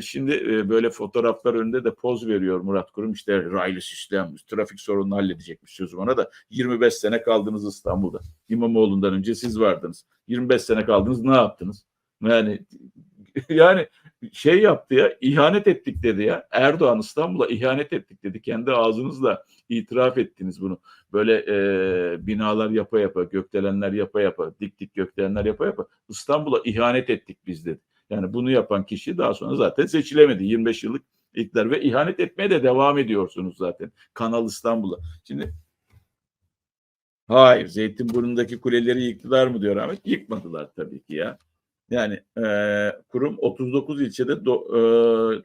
e, şimdi e, böyle fotoğraflar önünde de poz veriyor Murat Kurum. İşte raylı sistem, trafik sorununu halledecekmiş sözü bana da 25 sene kaldınız İstanbul'da. İmamoğlu'ndan önce siz vardınız. 25 sene kaldınız ne yaptınız? Yani yani şey yaptı ya ihanet ettik dedi ya. Erdoğan İstanbul'a ihanet ettik dedi. Kendi ağzınızla itiraf ettiniz bunu. Böyle e, binalar yapa yapa, gökdelenler yapa yapa, dik dik gökdelenler yapa yapa İstanbul'a ihanet ettik biz dedi. Yani bunu yapan kişi daha sonra zaten seçilemedi. 25 yıllık iktidar ve ihanet etmeye de devam ediyorsunuz zaten. Kanal İstanbul'a. Şimdi hayır Zeytinburnu'ndaki kuleleri yıktılar mı diyor Ahmet? Yıkmadılar tabii ki ya. Yani e, kurum 39 ilçede do, e,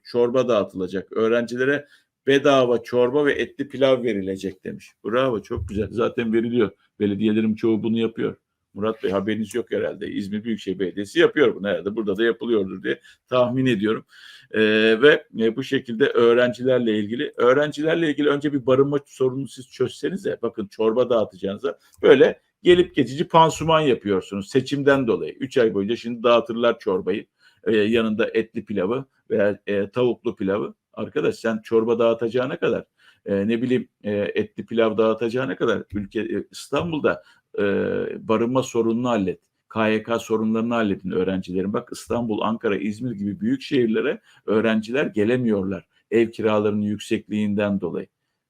çorba dağıtılacak. Öğrencilere bedava çorba ve etli pilav verilecek demiş. Bravo çok güzel. Zaten veriliyor. Belediyelerin çoğu bunu yapıyor. Murat Bey haberiniz yok herhalde. İzmir Büyükşehir Belediyesi yapıyor bunu herhalde. Burada da yapılıyordur diye tahmin ediyorum. Ee, ve e, bu şekilde öğrencilerle ilgili öğrencilerle ilgili önce bir barınma sorununu siz çözsenize. Bakın çorba dağıtacağınıza böyle gelip geçici pansuman yapıyorsunuz seçimden dolayı. Üç ay boyunca şimdi dağıtırlar çorbayı. Ee, yanında etli pilavı veya e, tavuklu pilavı. Arkadaş sen çorba dağıtacağına kadar e, ne bileyim e, etli pilav dağıtacağına kadar ülke e, İstanbul'da e, barınma sorununu hallet. KYK sorunlarını halledin öğrencilerin. Bak İstanbul, Ankara, İzmir gibi büyük şehirlere öğrenciler gelemiyorlar. Ev kiralarının yüksekliğinden dolayı.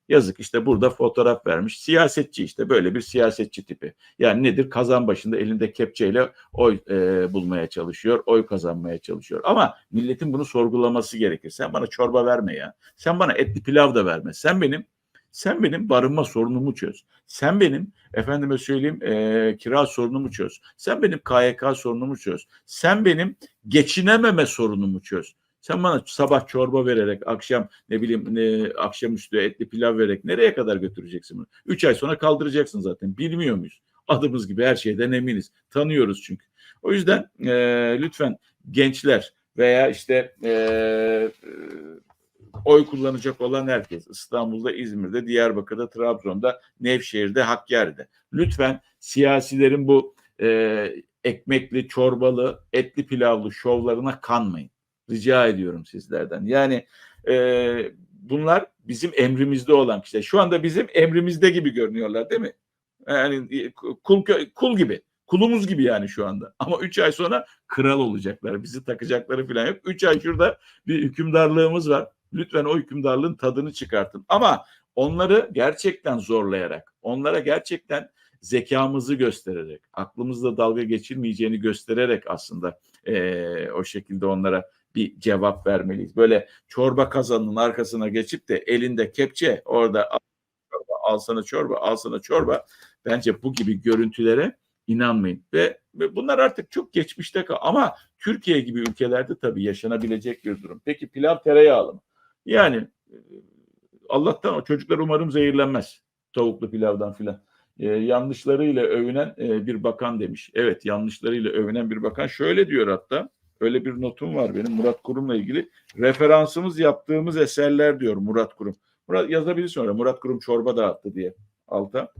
Yazık işte burada fotoğraf vermiş. Siyasetçi işte böyle bir siyasetçi tipi. Yani nedir? Kazan başında elinde kepçeyle oy e, bulmaya çalışıyor. Oy kazanmaya çalışıyor. Ama milletin bunu sorgulaması gerekir. Sen bana çorba verme ya. Sen bana etli pilav da verme. Sen benim sen benim barınma sorunumu çöz. Sen benim efendime söyleyeyim e, kira sorunumu çöz. Sen benim KYK sorunumu çöz. Sen benim geçinememe sorunumu çöz. Sen bana sabah çorba vererek, akşam ne bileyim ne, akşamüstü etli pilav vererek nereye kadar götüreceksin bunu? Üç ay sonra kaldıracaksın zaten. Bilmiyor muyuz? Adımız gibi her şeyden eminiz. Tanıyoruz çünkü. O yüzden e, lütfen gençler veya işte e, oy kullanacak olan herkes İstanbul'da, İzmir'de, Diyarbakır'da, Trabzon'da, Nevşehir'de, Hakkari'de. Lütfen siyasilerin bu e, ekmekli, çorbalı, etli pilavlı şovlarına kanmayın. Rica ediyorum sizlerden. Yani e, bunlar bizim emrimizde olan kişiler. Şu anda bizim emrimizde gibi görünüyorlar değil mi? Yani kul, kul gibi. Kulumuz gibi yani şu anda. Ama üç ay sonra kral olacaklar. Bizi takacakları falan yok. Üç ay şurada bir hükümdarlığımız var. Lütfen o hükümdarlığın tadını çıkartın. Ama onları gerçekten zorlayarak, onlara gerçekten zekamızı göstererek, aklımızla dalga geçirmeyeceğini göstererek aslında e, o şekilde onlara bir cevap vermeliyiz. Böyle çorba kazanının arkasına geçip de elinde kepçe orada al sana çorba, al sana çorba. Bence bu gibi görüntülere inanmayın. Ve, ve bunlar artık çok geçmişte kal ama Türkiye gibi ülkelerde tabii yaşanabilecek bir durum. Peki pilav tereyağlı mı? Yani Allah'tan o çocuklar umarım zehirlenmez tavuklu pilavdan filan. Ee, yanlışlarıyla övünen e, bir bakan demiş. Evet yanlışlarıyla övünen bir bakan şöyle diyor hatta. Öyle bir notum var benim Murat Kurum'la ilgili. Referansımız yaptığımız eserler diyor Murat Kurum. Murat yazabilirsin oraya Murat Kurum çorba dağıttı diye alta.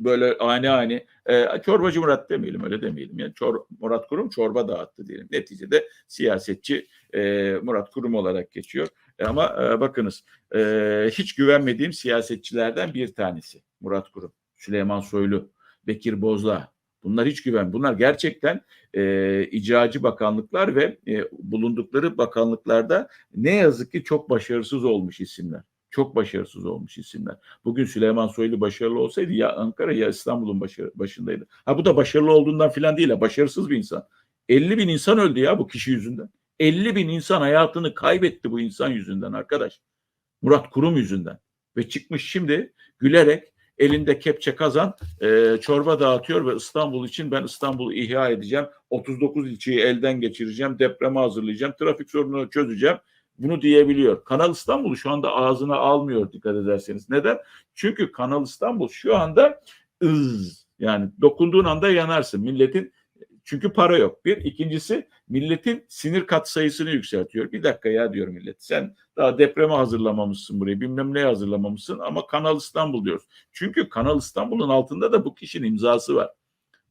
Böyle ani ani e, çorbacı Murat demeyelim öyle demeyelim. Yani çor, Murat Kurum çorba dağıttı diyelim. Neticede siyasetçi e, Murat Kurum olarak geçiyor. E, ama e, bakınız e, hiç güvenmediğim siyasetçilerden bir tanesi Murat Kurum. Süleyman Soylu, Bekir Bozdağ, Bunlar hiç güven. Bunlar gerçekten e, icracı bakanlıklar ve e, bulundukları bakanlıklarda ne yazık ki çok başarısız olmuş isimler. Çok başarısız olmuş isimler. Bugün Süleyman Soylu başarılı olsaydı ya Ankara ya İstanbul'un başı, başındaydı. Ha bu da başarılı olduğundan filan değil. Başarısız bir insan. 50 bin insan öldü ya bu kişi yüzünden. 50 bin insan hayatını kaybetti bu insan yüzünden arkadaş. Murat Kurum yüzünden. Ve çıkmış şimdi gülerek elinde kepçe kazan e, çorba dağıtıyor ve İstanbul için ben İstanbul'u ihya edeceğim. 39 ilçeyi elden geçireceğim, depreme hazırlayacağım, trafik sorununu çözeceğim. Bunu diyebiliyor. Kanal İstanbul'u şu anda ağzına almıyor dikkat ederseniz. Neden? Çünkü Kanal İstanbul şu anda ız yani dokunduğun anda yanarsın. Milletin çünkü para yok. Bir. ikincisi milletin sinir kat sayısını yükseltiyor. Bir dakika ya diyor millet. Sen daha depreme hazırlamamışsın burayı. Bilmem neye hazırlamamışsın ama Kanal İstanbul diyoruz. Çünkü Kanal İstanbul'un altında da bu kişinin imzası var.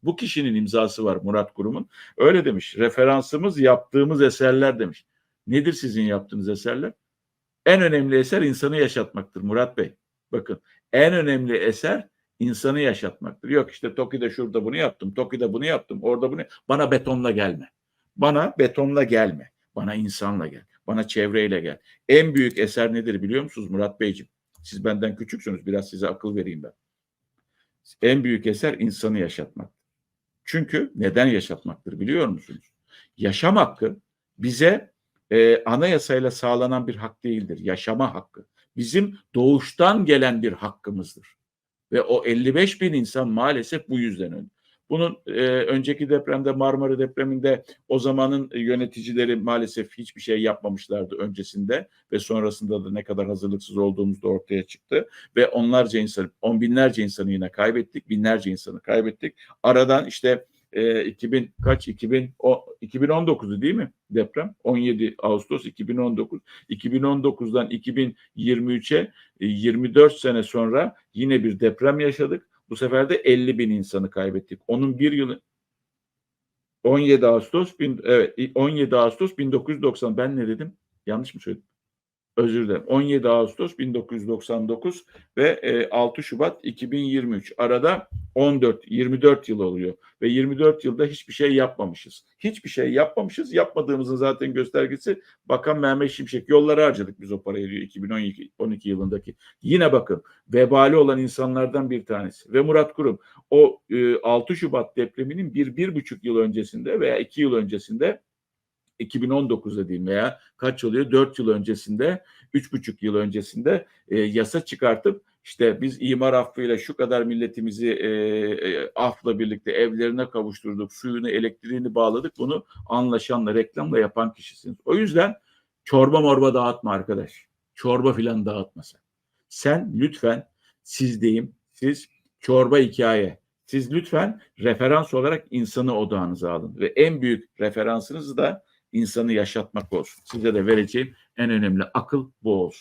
Bu kişinin imzası var Murat Kurum'un. Öyle demiş. Referansımız yaptığımız eserler demiş. Nedir sizin yaptığınız eserler? En önemli eser insanı yaşatmaktır Murat Bey. Bakın en önemli eser insanı yaşatmaktır. Yok işte Toki'de şurada bunu yaptım, Toki'de bunu yaptım, orada bunu. Bana betonla gelme. Bana betonla gelme. Bana insanla gel. Bana çevreyle gel. En büyük eser nedir biliyor musunuz Murat Beyciğim? Siz benden küçüksünüz. Biraz size akıl vereyim ben. En büyük eser insanı yaşatmak. Çünkü neden yaşatmaktır biliyor musunuz? Yaşam hakkı bize e, anayasayla sağlanan bir hak değildir. Yaşama hakkı. Bizim doğuştan gelen bir hakkımızdır. Ve o 55 bin insan maalesef bu yüzden öldü. Bunun e, önceki depremde Marmara depreminde o zamanın yöneticileri maalesef hiçbir şey yapmamışlardı öncesinde ve sonrasında da ne kadar hazırlıksız olduğumuz da ortaya çıktı ve onlarca insan, on binlerce insanı yine kaybettik, binlerce insanı kaybettik. Aradan işte e, 2000 kaç 2000 o, 2019'u değil mi deprem? 17 Ağustos 2019. 2019'dan 2023'e e, 24 sene sonra yine bir deprem yaşadık. Bu sefer de 50 bin insanı kaybettik. Onun bir yılı 17 Ağustos bin, evet 17 Ağustos 1990 ben ne dedim? Yanlış mı söyledim? Özür dilerim. 17 Ağustos 1999 ve e, 6 Şubat 2023 arada 14 24 yıl oluyor ve 24 yılda hiçbir şey yapmamışız. Hiçbir şey yapmamışız. Yapmadığımızın zaten göstergesi Bakan Mehmet Şimşek yolları harcadık biz o parayı diyor 2012 12 yılındaki. Yine bakın vebali olan insanlardan bir tanesi ve Murat Kurum o e, 6 Şubat depreminin bir bir buçuk yıl öncesinde veya iki yıl öncesinde 2019'da diyeyim veya kaç oluyor 4 yıl öncesinde 3,5 yıl öncesinde e, yasa çıkartıp işte biz imar affıyla şu kadar milletimizi e, e, afla birlikte evlerine kavuşturduk, suyunu, elektriğini bağladık. Bunu anlaşanla, reklamla yapan kişisiniz. O yüzden çorba morba dağıtma arkadaş. Çorba filan dağıtma sen. Sen lütfen sizdeyim, siz çorba hikaye. Siz lütfen referans olarak insanı odağınıza alın. Ve en büyük referansınız da insanı yaşatmak olsun. Size de vereceğim en önemli akıl bu olsun.